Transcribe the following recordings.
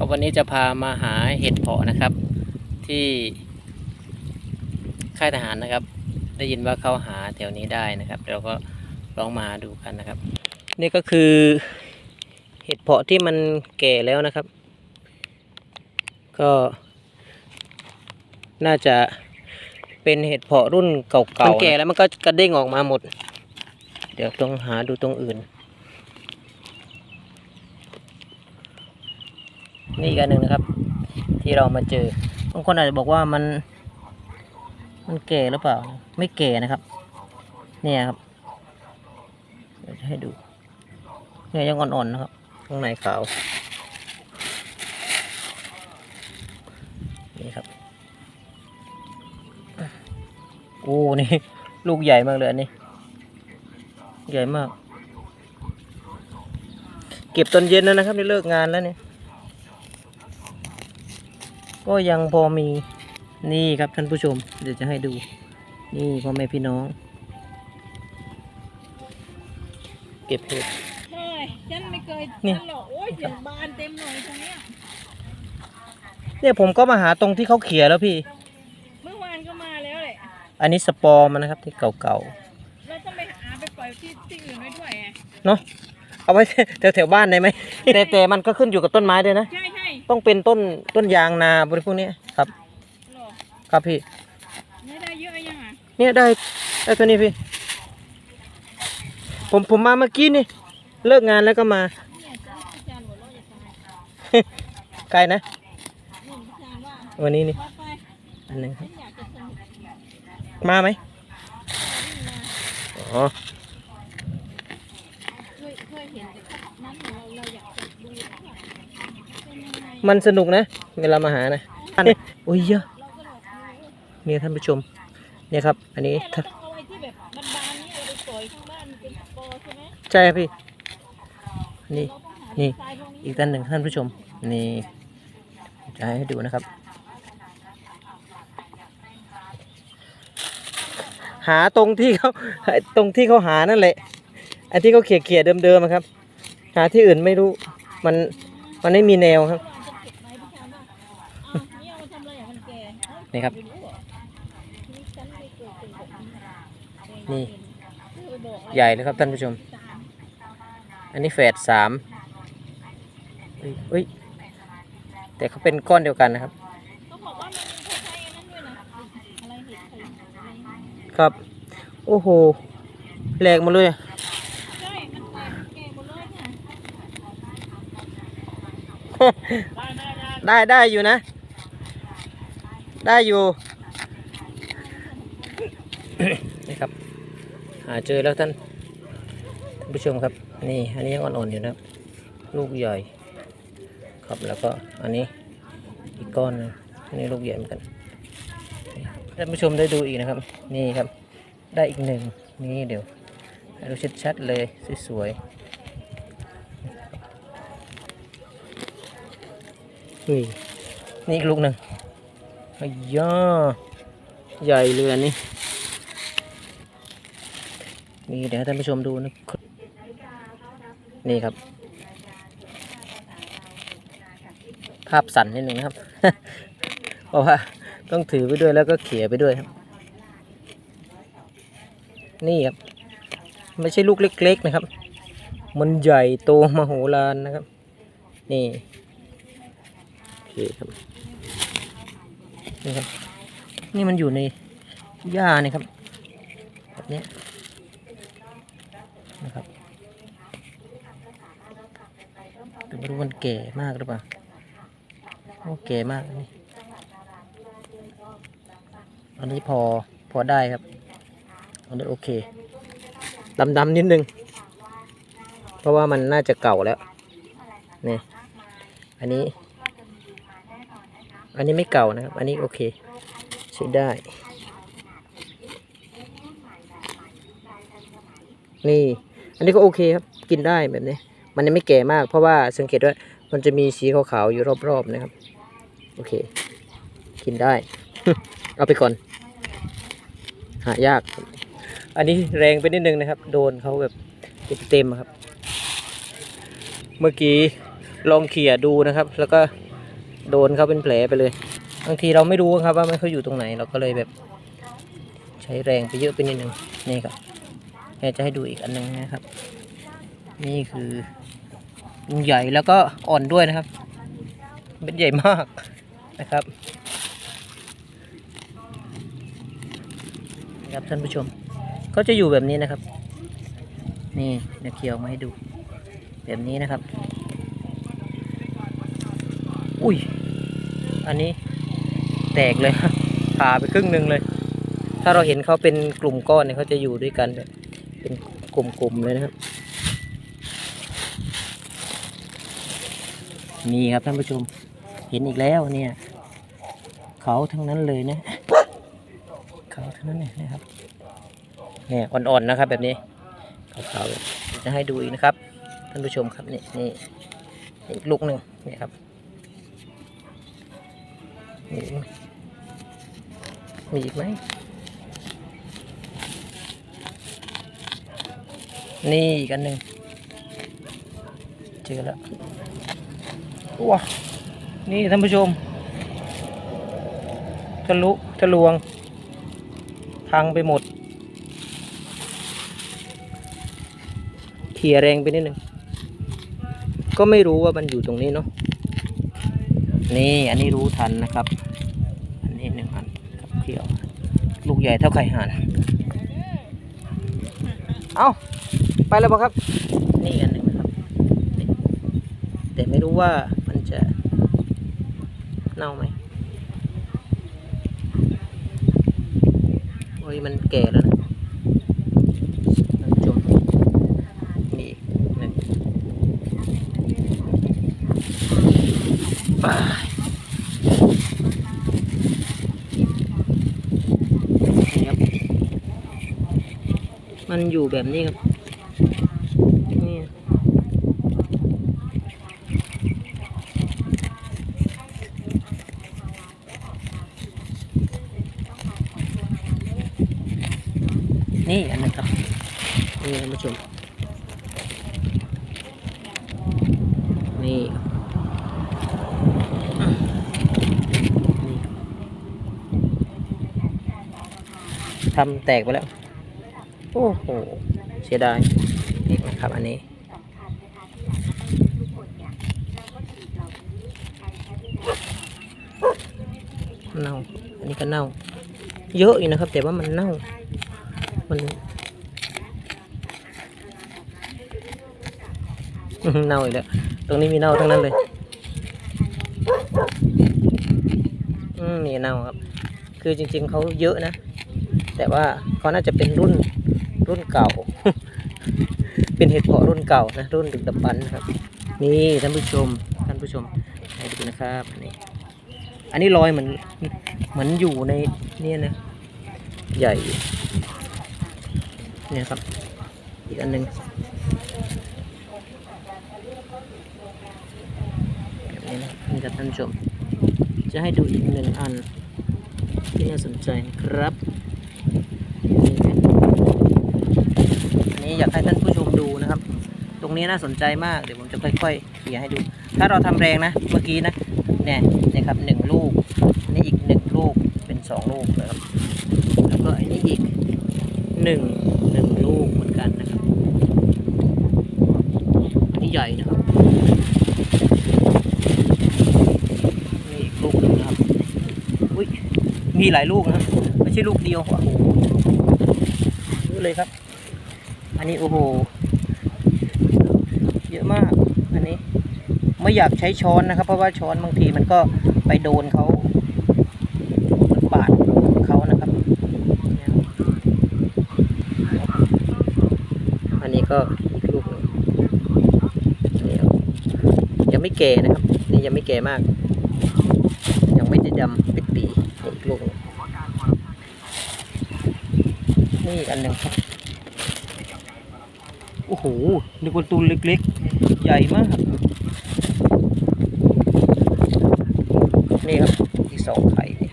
ครับวันนี้จะพามาหาเห็ดเพาะนะครับ ที่ค่ายทหารนะครับ ได้ยินว่าเขาหาแถวนี้ได้นะครับเราก็ลองมาดูกันนะครับ นี่ก็คือเห็ดเพาะที่มันแก่แล้วนะครับ ก็น่าจะเป็นเห็ดเพาะรุ่นเก่าๆมันแก่แล้วมันก็กระเด้งออกมาหมด เดี๋ยวต้องหาดูตรงอื่น นี่อีกอันหนึ่งนะครับ ที่เรามาเจอบางคนอาจจะบอกว่ามันมันแก่หรือเปล่า ไม่แก่นะครับ เนี่ยครับเดี๋ยวจะให้ดูเนี่ยยังอ่อนๆนะครับข้างในขาวนี่ครับโอ้นี่ลูกใหญ่มากเลยอันนี้ ใหญ่มาก เก็บตอนเย็นแล้วนะครับนี่เลิกงานแล้วเนี่ย ก็ยังพอมีนี่ครับท่านผู้ชม เดี๋ยวจะให้ดู นี่พ่อแม่พี่น้อง เก็บเห็ดเฮ้ยฉันไม่เคยนี่ ฉันหรอกโอ้ยเสียงบานเต็มเลยตรงเนี้ยเนี่ยผมก็มาหาตรงที่เขาเขี่ยแล้วพี่ เมื่อวานก็มาแล้วแหละอันนี้สปอร์มันนะครับที่เก่าเราต้องไปหาไปปล่อยที่ที่อื่นไว้ด้วยไงๆเนาะเอาไว้ แถวแถวๆบ้านได้ไหมแต่แต่มันก็ขึ้นอยู่กับต้นไม้ด้วยนะ ใช่ใช่ ต้องเป็นต้นต้นยางนาบริพวกนี้ครับ หรอครับพี่ไม่ได้เยอะยังอะเนี่ยได้ได้ตัวนี้พี่ ผมผมมาเมื่อกี้นี่ เลิกงานแล้วก็มา เนี่ยฉันอาจารย์หัวเราะจะตายไกลนะ นี่อาจารย์ว่าวันนี้นี่ไปไปอันหนึงคฉัรับนอยากจะสนุกมาไหมวิ่งมาอ๋อเค ยเคยเห็นแต่นั้นเราเราอยากจะดูว่าเป็นยังไงมันสนุกนะ เวลามาหานะอันนี้โอ้ยเยอะเราก็แบบดูเนี่ยท่านผู้ชม เนี่ยครับ อันนี้เนี่ยเราถ้าต้องเอาไว้ที่แบบบานๆเนี่ยเราไปปล่อยข้างบ้านเป็นปอใช่ไหมใช่ครับพี่ นี่ เราต้องหานี่ ทรายพวกนี้อีกด้านหนึ่งท่านผู้ชม นี่จะให้ดูนะครับ หาตรงที่เขาตรงที่เขาหานั่นแหละ ไอ้ที่เขาเขี่ยๆเดิมๆครับ หาที่อื่นไม่รู้ มัน มันไม่มีแนวครับ นี่ครับ นี่ ใหญ่เลยครับท่านผู้ชม อันนี้แฝดสามเอ้ย แต่เขาเป็นก้อนเดียวกันนะครับครับ โอ้โหแหลกมาเลยอะ ใช่มันแตกแก่หมดเลยค่ะ ได้ได้อยู่นะ ได้อยู่นี่ครับ หาเจอแล้วท่านท่านผู้ชมครับ นี่อันนี้ยังอ่อนๆอยู่นะลูกใหญ่ครับแล้วก็อันนี้อีกก้อนอันนี้ลูกใหญ่เหมือนกันท่านผู้ชมได้ดูอีกนะครับ นี่ครับ ได้อีกหนึ่งนี่เดี๋ยวดูชัดๆเลยสวยๆ นี่นี่อีกลูกหนึ่งอ้ย่าใหญ่เลยอันนี้นี่เดี๋ยวให้ท่านผู้ชมดูนะนี่ครับ ภาพสั่นนิดหนึ่งนะครับ เพราะว่าต้องถือไปด้วยแล้วก็เขี่ยไปด้วยครับ นี่ครับ ไม่ใช่ลูกเล็ก ๆ นะครับ มันใหญ่โตมโหฬารนะครับ นี่ เคครับนี่ครับ นี่มันอยู่ในหญ้านี่ครับแบบนี้นะครับแต่ไม่รู้มันแก่มากหรือเปล่าโอเคมากอันนี้อันนี้พอพอได้ครับอันนี้โอเคดำๆนิดนึง เพราะว่ามันน่าจะเก่าแล้วนี่อันนี้ อันนี้ไม่เก่านะครับ อันนี้โอเคใช้ได้ นี่ อันนี้ก็โอเคครับ กินได้แบบนี้ มันยังไม่แก่มาก เพราะว่าสังเกตว่ามันจะมีสีขาวๆอยู่รอบๆนะครับ โอเค กินได้ เอาไปก่อน หายาก อันนี้แรงไปนิดนึงนะครับ โดนเขาแบบเต็มๆครับ เมื่อกี้ลองเขี่ยดูนะครับ แล้วก็ โดนเขาเป็นแผลไปเลย บางทีเราไม่รู้ครับว่ามันเขาอยู่ตรงไหน เราก็เลยแบบ ใช้แรงไปเยอะไปนิดนึงนี่ครับแม่จะให้ดูอีกอันหนึงนะครับ นี่คือใหญ่แล้วก็อ่อนด้วยนะครับเป็นใหญ่มากนะครับนะครับท่านผู้ชมเขาจะอยู่แบบนี้นะครับ นี่เดี๋ยวเคียวมาให้ดู แบบนี้นะครับ อุ้ย อันนี้แตกเลยผ่าไปครึ่งหนึ่งเลย ถ้าเราเห็นเขาเป็นกลุ่มก้อนเนี่ยเขาจะอยู่ด้วยกันแบบเป็นกลุ่มๆเลยนะครับนี่ครับท่านผู้ชม เห็นอีกแล้วเนี่ย เขาทั้งนั้นเลยนะ เขาทั้งนั้นเลยนะครับ เนี่ยอ่อนๆนะครับแบบนี้ขาวๆจะให้ดูอีกนะครับท่านผู้ชมครับนี่นี่อีกลูกหนึ่งนี่ครับ มีไหมมีอีกไหม นี่อีกอันหนึ่งเจอแล้วว้านี่ท่านผู้ชมทะลุทะลวง พังไปหมดเขี่ยแรงไปนิดนึง ก็ไม่รู้ว่ามันอยู่ตรงนี้เนาะนี่อันนี้รู้ทันนะครับ อันนี้หนึ่งอันครับเขี่ยว ลูก ใหญ่เท่าไข่ห่าน เอาไปแล้วปะครับ นี่อันหนึ่งนะครับ แต่ไม่รู้ว่ามันจะเน่าไหมโอ้ยมันแก่แล้วนะท่านผู้ชม มีอีกหนึ่งไปนี่ครับ มันอยู่แบบนี้ครับนี่นี่อันนั้นครับนี่ท่านผู้ชมนี่นี่ทำแตกไปแล้ว โอ้โห เสียดายนี่นะครับอันนี้เน่าอันนี้ก็เน่า เยอะอยู่นะครับ แต่ว่ามันเน่า มันเน่าอีกแล้ว ตรงนี้มีเน่าทั้งนั้นเลย อืมนี่เน่าครับ คือจริง ๆเขาเยอะนะ แต่ว่าเขาน่าจะเป็นรุ่น รุ่นเก่า เป็นเห็ดเพาะรุ่นเก่านะรุ่นดึกดำบรรพ์นครับ นี่ท่านผู้ชมท่านผู้ชมให้ดูนะครับนนี้อันนี้รอยเหมือนเหมือนอยู่ในเนี่ยนะใหญ่เนี่ยครับ อีกอันหนึ่งแบบนี้นะนี่ครับท่านผู้ชม จะให้ดูอีกหนึ่งอันที่น่าสนใจนะครับอันนี้อยาก ให้ท่านผู้ชมดูนะครับ ตรงนี้น่าสนใจมากเดี๋ยวผมจะค่อยๆเขี่ยให้ดู ถ้าเราทำแรงนะเมื่อกี้นะเนี่ยนี่ครับหนึ่งลูกนี่อีกหนึ่งลูกเป็นสองลูกนะครับแล้วก็อันนี้อีกหนึ่งหนึ่งลูกเหมือนกันนะครับอันนี้ใหญ่นะครับนี่อีกลูกหนึ่งนะครับอุ้ยมีหลายลูกนะไม่ใช่ลูกเดียวโอ้โหเยอะเลยครับ อันนี้โอ้โห เยอะมาก อันนี้ ไม่อยากใช้ช้อนนะครับ เพราะว่าช้อนบางทีมันก็ไปโดนเขาบาดเขานะครับ อันนี้ก็อีกลูกหนึ่งนี่ยังไม่แก่นะครับ นี่ยังไม่แก่มาก ยังไม่ได้ดำปิดปีอีกลูกนี่อีกอันหนึ่งครับ โอ้โห นึกว่าตูนเล็กๆ ใหญ่มาก นี่ครับอีกสองไข่เนี่ย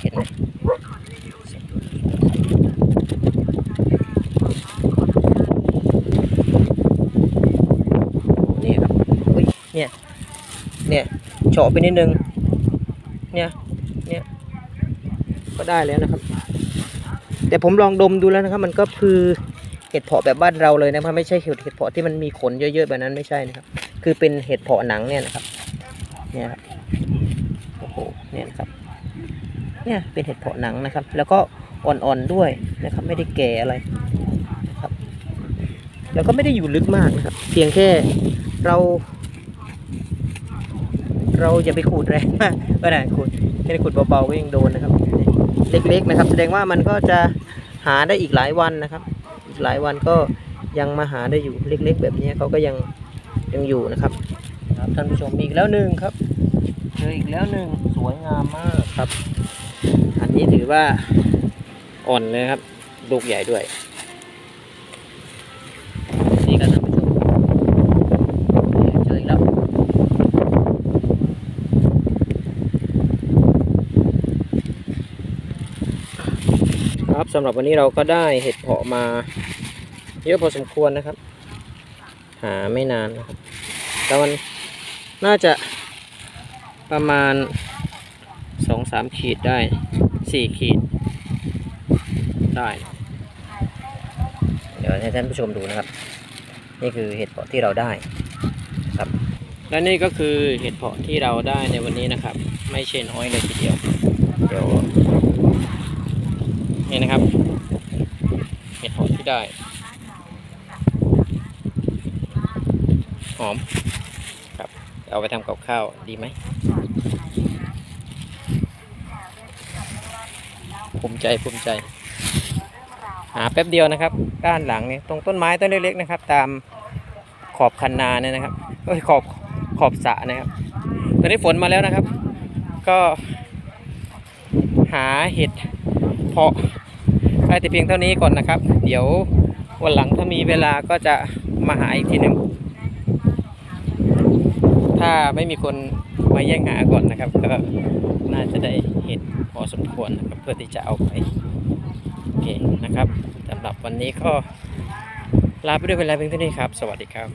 เห็นไหมนี่ครับอุ้ยเนี่ย เนี่ยเฉาะไปนิดนึง เนี่ย เนี่ย ก็ได้แล้วนะครับ แต่ผมลองดมดูแล้วนะครับ มันก็คือ เห็ดเผาะแบบบ้านเราเลยนะครับไม่ใช่เห็ดเห็ดเผาะที่มันมีขนเยอะๆแบบนั้นไม่ใช่นะครับ คือเป็นเห็ดเผาะหนังเนี่ยนะครับ เนี่ยครับโอ้โหเนี่ยนะครับ เนี่ยเป็นเห็ดเผาะหนังนะครับ แล้วก็อ่อนๆด้วยนะครับ ไม่ได้แก่อะไรนะครับ แล้วก็ไม่ได้อยู่ลึกมากนะครับ เพียงแค่เรา เราอย่าไปขูดแรงมากก็ได้ขูดแค่ขูดเบาๆก็ยังโดนนะครับ เล็กๆนะครับ แสดงว่ามันก็จะหาได้อีกหลายวันนะครับ หลายวันก็ยังมาหาได้อยู่เล็ก ๆ แบบนี้เขาก็ยังยังอยู่นะครับครับท่านผู้ชมมีอีกแล้วหนึ่งครับเจออีกแล้วหนึ่งสวยงามมากครับ อันนี้ถือว่าอ่อนเลยครับลูกใหญ่ด้วยนี่ครับท่านผู้ชมเจออีกแล้วครับสำหรับวันนี้เราก็ได้เห็ดเผาะมา เยอะพอสมควรนะครับ หาไม่นานนะครับแต่มันน่าจะประมาณสองสามขีดได้สี่ขีดได้ เดี๋ยวให้ท่านผู้ชมดูนะครับ นี่คือเห็ดเผาะที่เราได้ครับ และนี่ก็คือเห็ดเผาะที่เราได้ในวันนี้นะครับ ไม่ใช่น้อยเลยทีเดียว เดี๋ยวนี่นะครับ เห็ดหอมที่ได้ หอมครับ เอาไปทำกับข้าวดีไหมภูมิใจภูมิใจ หาแป๊บเดียวนะครับ ด้านหลังเนี่ยตรงต้นไม้ต้นเล็กๆนะครับ ตามขอบคันนาเนี่ยนะครับเอ้ยขอบขอบสระนะครับ ตอนนี้ฝนมาแล้วนะครับ ก็หาเห็ดเพาะได้แต่เพียงเท่านี้ก่อนนะครับ เดี๋ยววันหลังถ้ามีเวลาก็จะมาหาอีกทีหนึ่ง ถ้าไม่มีคนมาแย่งหาก่อนนะครับ ก็น่าจะได้เห็ดพอสมควรนะครับเพื่อที่จะเอาไปโอเคนะครับสำหรับวันนี้ก็ลาไปด้วยเวลาเพียงเท่านี้ครับ สวัสดีครับ